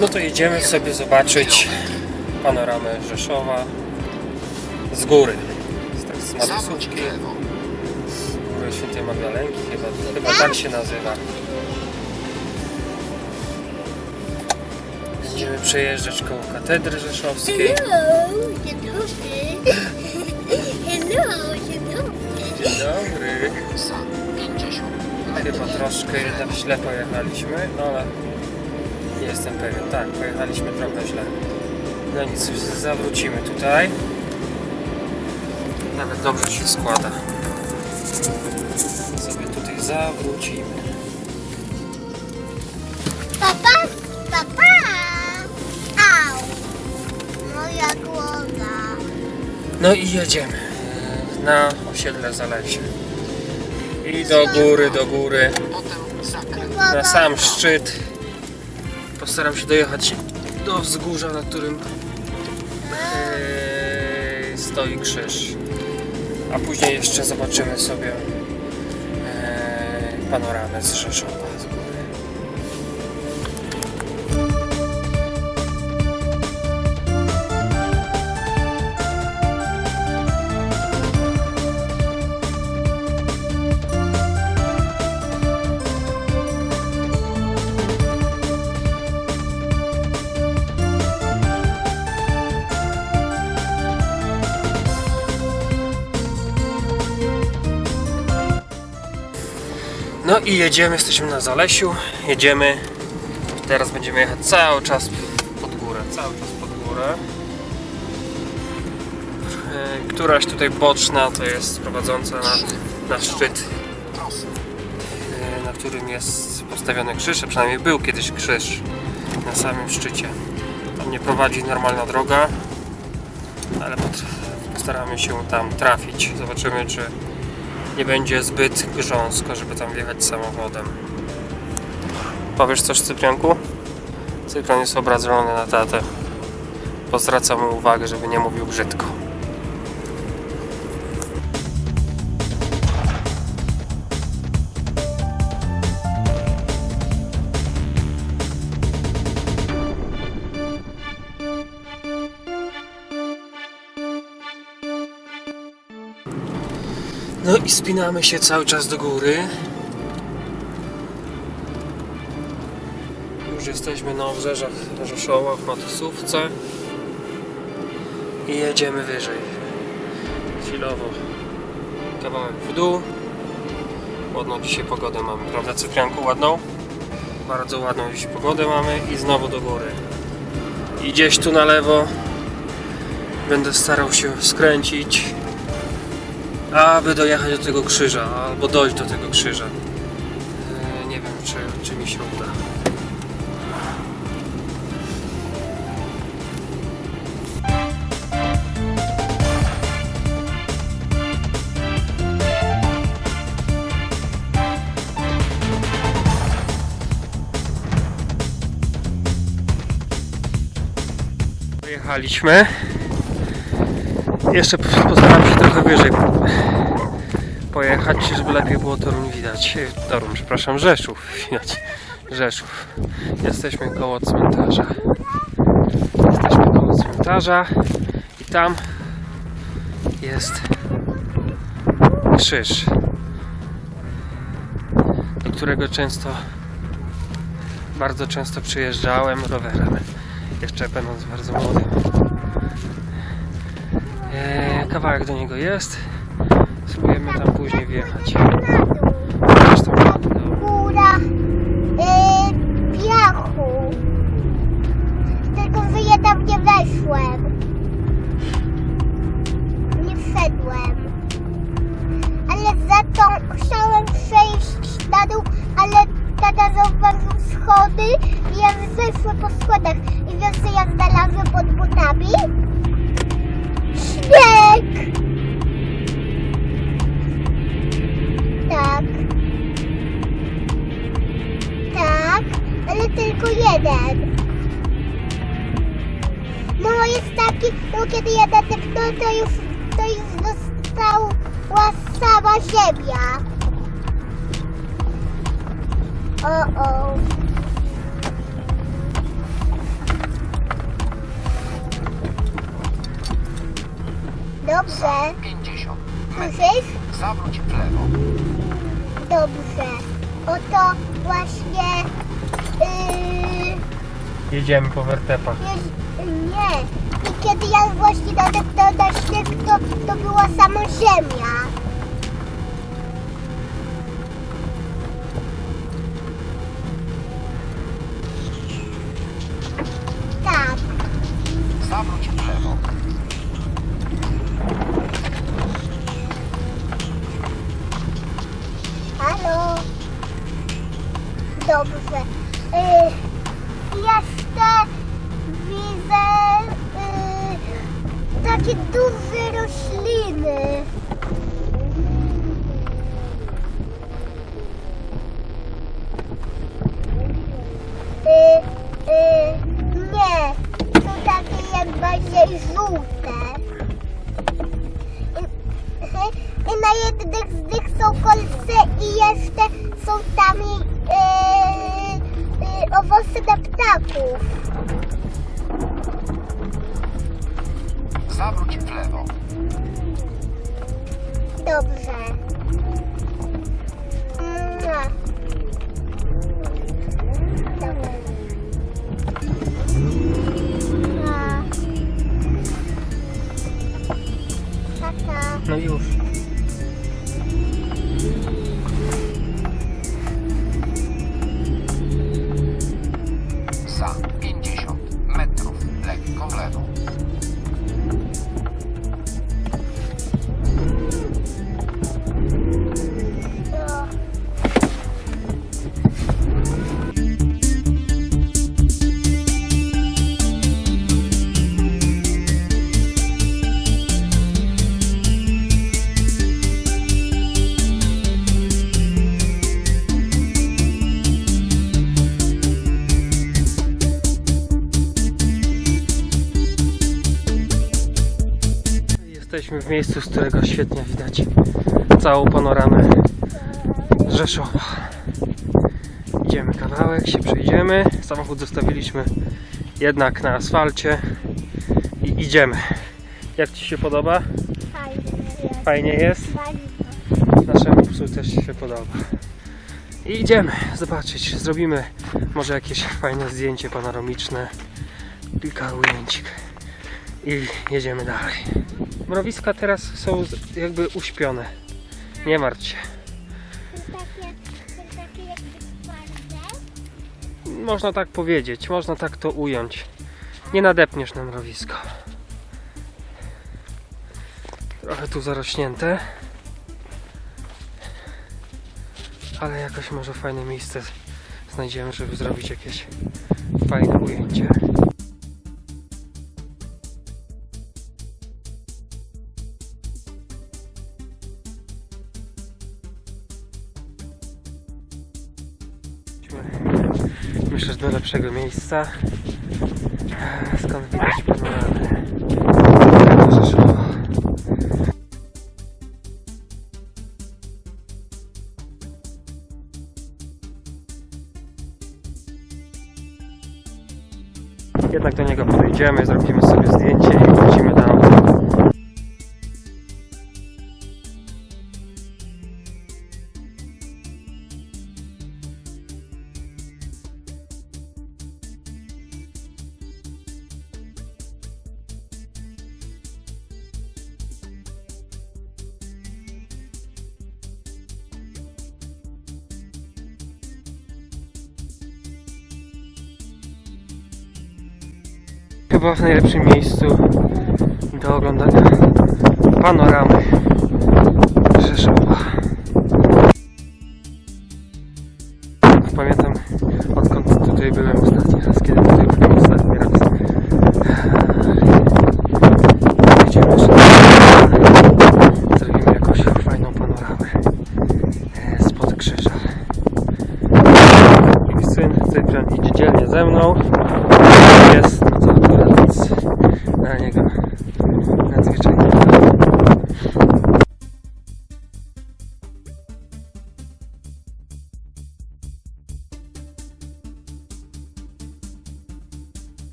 No to jedziemy sobie zobaczyć panoramę Rzeszowa z góry. Z, tak, z z góry Świętej Magdalenki, chyba, chyba tak się nazywa. Będziemy przejeżdżać koło katedry rzeszowskiej. Hello, dzień dobry. Hello, dzień dobry. Dzień dobry. Chyba troszkę jednak źle pojechaliśmy, no ale jestem pewien. Tak, pojechaliśmy trochę źle. No nic, zawrócimy tutaj. Nawet dobrze się składa. Sobie tutaj zawrócimy. Papa, papa. Au. Moja głowa. No i jedziemy na osiedle Zalesie. I do góry, do góry, na sam szczyt. Postaram się dojechać do wzgórza, na którym e, stoi krzyż. A później jeszcze zobaczymy sobie e, panoramę z Rzeszowa z góry. I jedziemy, jesteśmy na Zalesiu, jedziemy. Teraz będziemy jechać cały czas pod górę, cały czas pod górę. E, Któraś tutaj boczna to jest prowadząca na, na szczyt, e, na którym jest postawiony krzyż, a przynajmniej był kiedyś krzyż na samym szczycie. Tam nie prowadzi normalna droga, ale postaramy się tam trafić. Zobaczymy, czy nie będzie zbyt grząsko, żeby tam wjechać samochodem. Powiesz coś Cyprianku? Cyprian jest obrażony na tatę. Pozwracam mu uwagę, żeby nie mówił brzydko. No i spinamy się cały czas do góry. Już jesteśmy na obrzeżach Rzeszowa w Matysówce i jedziemy wyżej. Chwilowo kawałek w dół. Ładną dzisiaj pogodę mamy, prawda Cyprianku? Ładną? Bardzo ładną dziś pogodę mamy i znowu do góry. I gdzieś tu na lewo będę starał się skręcić aby dojechać do tego krzyża, albo dojść do tego krzyża. E, Nie wiem, czy, czy mi się uda. Pojechaliśmy. Jeszcze postaram się trochę wyżej pojechać, żeby lepiej było Toruń widać. Toruń, przepraszam, Rzeszów widać. Rzeszów. Jesteśmy koło cmentarza. Jesteśmy koło cmentarza i tam jest krzyż, do którego często, bardzo często przyjeżdżałem rowerem. Jeszcze będąc bardzo młodym. Kawałek do niego jest. Spróbujemy tam później wjechać. no kiedy jeden no to już, to już została sama ziemia. O, o. Dobrze. 50. Zawróć w lewo. Dobrze. Oto właśnie... Yy... Jedziemy po wertepach. Jeż... Nie. I kiedy ja właśnie nadepnąłem na śnieg, to, to była sama ziemia. Ptaków. Zawróć w lewo. Dobrze. Mua. Dobra. A. Tata. No już. W miejscu, z którego świetnie widać całą panoramę Rzeszowa. Idziemy kawałek, się przejdziemy. Samochód zostawiliśmy jednak na asfalcie i idziemy. Jak Ci się podoba? Fajnie jest. Fajnie jest? Naszemu psu też się podoba. I idziemy zobaczyć. Zrobimy może jakieś fajne zdjęcie panoramiczne. Kilka ujęć. I jedziemy dalej. Mrowiska teraz są jakby uśpione. Nie martw się. Można tak powiedzieć, można tak to ująć. Nie nadepniesz na mrowisko. Trochę tu zarośnięte. Ale jakoś może fajne miejsce znajdziemy, żeby zrobić jakieś fajne ujęcie. Myślę, że do lepszego miejsca. Skąd widać Chyba w najlepszym miejscu do oglądania panoramy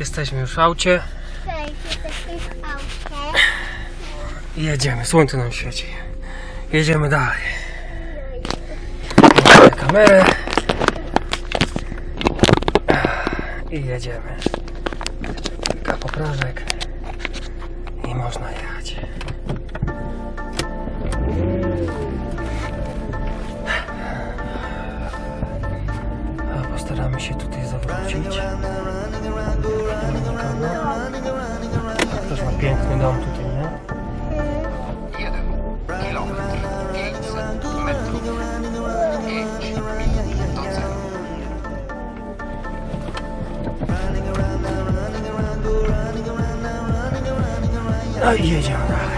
Jesteśmy już w aucie Cześć, jedziemy. Słońce nam świeci. Jedziemy dalej. Mamy kamerę. I jedziemy. Kilka poprawek. I można jechać. A postaramy się tutaj zawrócić. Dom tutaj, nie? 1 kilometr 500 metrów. 5 minut do celu. No i jedziemy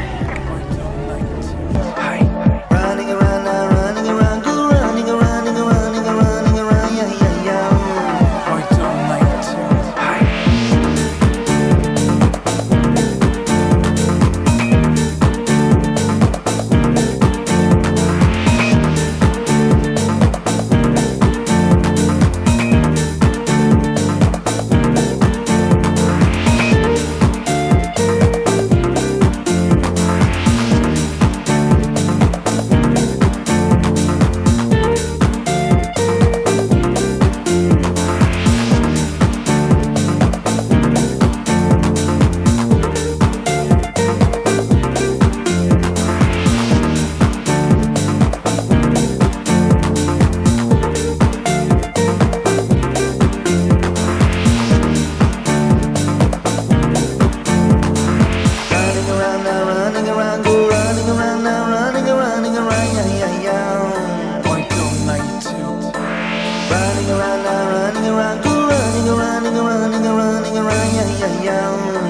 young.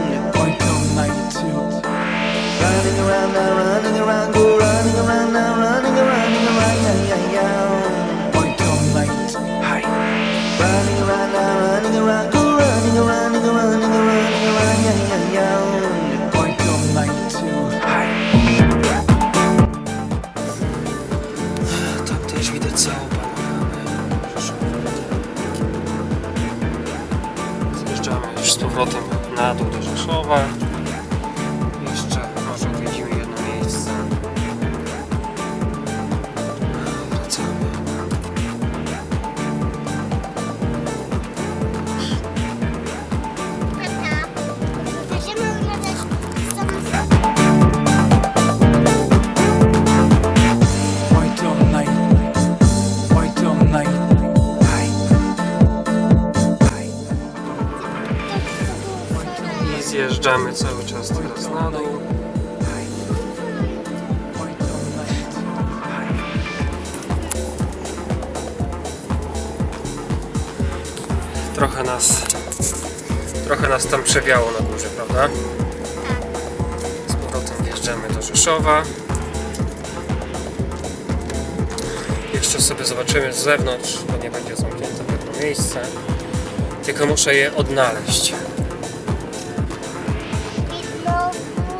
Powrotem na dół do nas tam przewiało na górze, prawda? Z powrotem wjeżdżamy do Rzeszowa. Jeszcze sobie zobaczymy z zewnątrz, bo nie będzie zamknięte pewne miejsce. Tylko muszę je odnaleźć.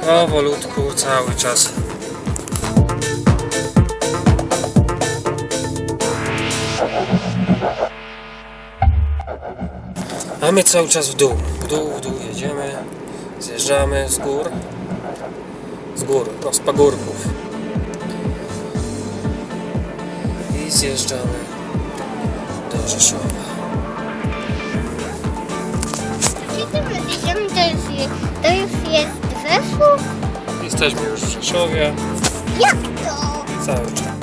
Powolutku, cały czas. A my cały czas w dół, dół, w dół jedziemy, zjeżdżamy z gór, z gór, no z pagórków i zjeżdżamy do Rzeszowa. To już jest Rzeszów? Jesteśmy już w Rzeszowie, Jak to? cały czas.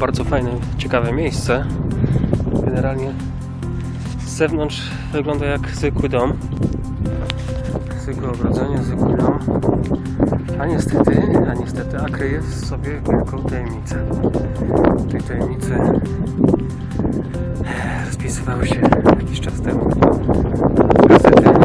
Bardzo fajne, ciekawe miejsce. Generalnie z zewnątrz wygląda jak zwykły dom. Zwykłe ogrodzenie, zwykły dom. A niestety, a niestety, a kryje w sobie wielką tajemnicę. Tej tajemnicy rozpisywały się jakiś czas temu gazety